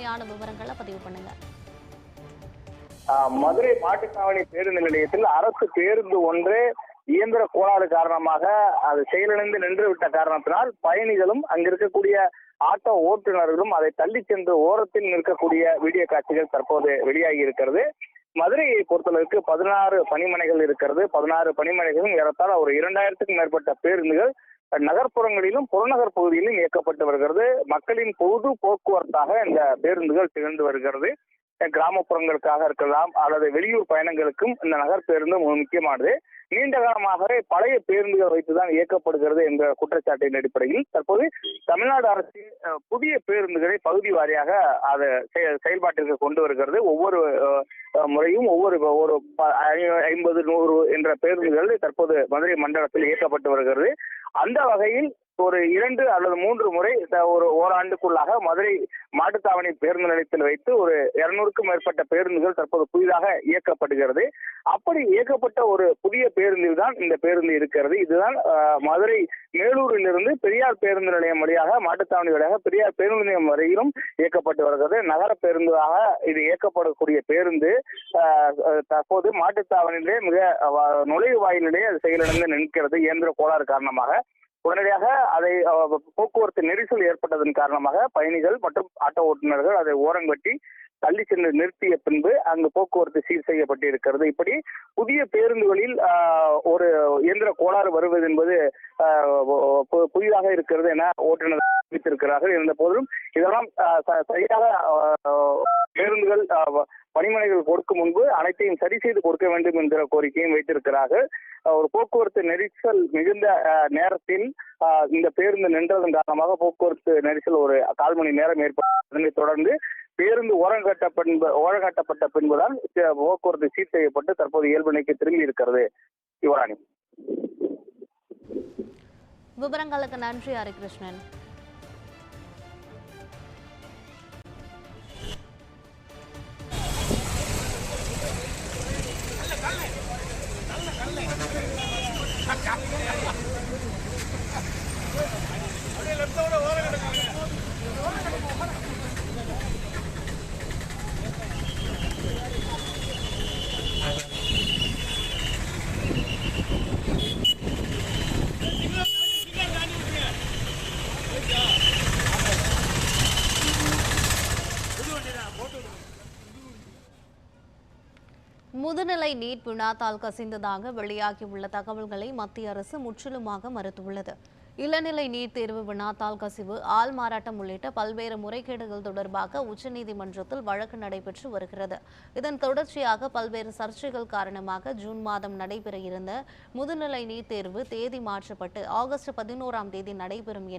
முழுமையான விவரங்களை பதிவு பண்ணுங்க. மதுரை மாட்டுத்தாவணி பேருந்து நிலையத்தில் அரசு பேருந்து ஒன்று இயந்திர கோளாறு காரணமாக அது செயலிழந்து நின்று விட்ட காரணத்தினால் பயணிகளும் அங்கிருக்கக்கூடிய ஆட்டோ ஓட்டுநர்களும் அதை தள்ளி சென்று ஓரத்தில் நிற்கக்கூடிய வீடியோ காட்சிகள் தற்போது வெளியாகி இருக்கிறது. மதுரையை பொறுத்தளவுக்கு பதினாறு பணிமனைகள் இருக்கிறது. பதினாறு பணிமனைகளும் ஏறத்தாழ ஒரு இரண்டாயிரத்துக்கும் மேற்பட்ட பேருந்துகள் நகர்ப்புறங்களிலும் புறநகர் பகுதியிலும் இயக்கப்பட்டு வருகிறது. மக்களின் பொது போக்குவரத்தாக இந்த பேருந்துகள் திகழ்ந்து வருகிறது. கிராமப்புறங்களுக்காக இருக்கலாம் அல்லது வெளியூர் பயணங்களுக்கும் இந்த நகர் பேருந்து முக்கியமானது. நீண்ட காலமாகவே பழைய பேருந்துகள் வைத்துதான் இயக்கப்படுகிறது என்ற குற்றச்சாட்டின் அடிப்படையில் தற்போது தமிழ்நாடு அரசு புதிய பேருந்துகளை பகுதி வாரியாக அதை செயல்பாட்டிற்கு கொண்டு வருகிறது. ஒவ்வொரு அஹ், முறையும் ஒவ்வொரு ஒரு ஐம்பது நூறு என்ற பேருந்துகள் தற்போது மதுரை மண்டலத்தில் இயக்கப்பட்டு வருகிறது. அந்த வகையில் ஒரு இரண்டு அல்லது மூன்று முறை ஒரு ஓராண்டுக்குள்ளாக மதுரை மாட்டுத்தாவணி பேருந்து நிலையத்தில் வைத்து ஒரு இருநூறுக்கும் மேற்பட்ட பேருந்துகள் தற்போது புதிதாக இயக்கப்படுகிறது. அப்படி இயக்கப்பட்ட ஒரு புதிய பேருந்தில் தான் இந்த பேருந்து இருக்கிறது. இதுதான் மதுரை மேலூரிலிருந்து பெரியார் பேருந்து நிலையம் வழியாக மாட்டுத்தாவணி வழியாக பெரியார் பேருந்து நிலையம் வரையிலும் இயக்கப்பட்டு வருகிறது. நகர பேருந்தாக இது இயக்கப்படக்கூடிய பேருந்து அஹ், தற்போது மாட்டுத்தாவணியிலே மிக நுழைவு வாயிலே அது செயலிழந்து நிற்கிறது. இயந்திர கோளாறு காரணமாக. உடனடியாக அதை போக்குவரத்து நெரிசல் ஏற்பட்டதன் காரணமாக பயணிகள் மற்றும் ஆட்டோ ஓட்டுநர்கள் அதை ஓரங்கட்டி தள்ளி சென்று நிறுத்திய பின்பு அங்கு போக்குவரத்து சீர் செய்யப்பட்டு இருக்கிறது இப்படி புதிய பேருந்துகளில் ஆஹ், ஒரு இயந்திர கோளாறு வருவது என்பது ஆஹ், பு- புதிதாக இருக்கிறது என ஓட்டுநர் தெரிவித்திருக்கிறார்கள். இருந்த போதிலும் இதெல்லாம் சரியாக பேருந்துகள் பணிமனைகள் கொடுக்கும் முன்பு அனைத்தையும் சரி செய்து கொடுக்க வேண்டும் என்கிற கோரிக்கையும் வைத்திருக்கிறார்கள். ஒரு போக்குவரத்து நெரிசல் மிகுந்த நேரத்தில் ஆஹ், இந்த பேருந்து நின்றதன் காரணமாக போக்குவரத்து நெரிசல் ஒரு கால் மணி நேரம் ஏற்பட்டது அதனைத் தொடர்ந்து பேருந்து ஓரங்கட்ட பின்பு ஓரங்கட்டப்பட்ட பின்புதான் போக்குவரத்து சீர் செய்யப்பட்டு தற்போது இயல்பு நிலைக்கு திரும்பி இருக்கிறது யுவராணி. விவரங்களுக்கு நன்றி ஹரிகிருஷ்ணன். முதுநிலை நீட் வினாத்தால் கசிந்ததாக வெளியாகியுள்ள தகவல்களை மத்திய அரசு முற்றிலுமாக மறுத்துள்ளது. இளநிலை நீட் தேர்வு வினாத்தால் கசிவு ஆள் மாறாட்டம் உள்ளிட்ட பல்வேறு முறைகேடுகள் தொடர்பாக உச்சநீதிமன்றத்தில் வழக்கு நடைபெற்று வருகிறது. இதன் தொடர்ச்சியாக பல்வேறு சர்ச்சைகள் காரணமாக ஜூன் மாதம் நடைபெற இருந்த முதுநிலை நீட் தேர்வு தேதி மாற்றப்பட்டு ஆகஸ்ட் பதினோராம் தேதி நடைபெறும் என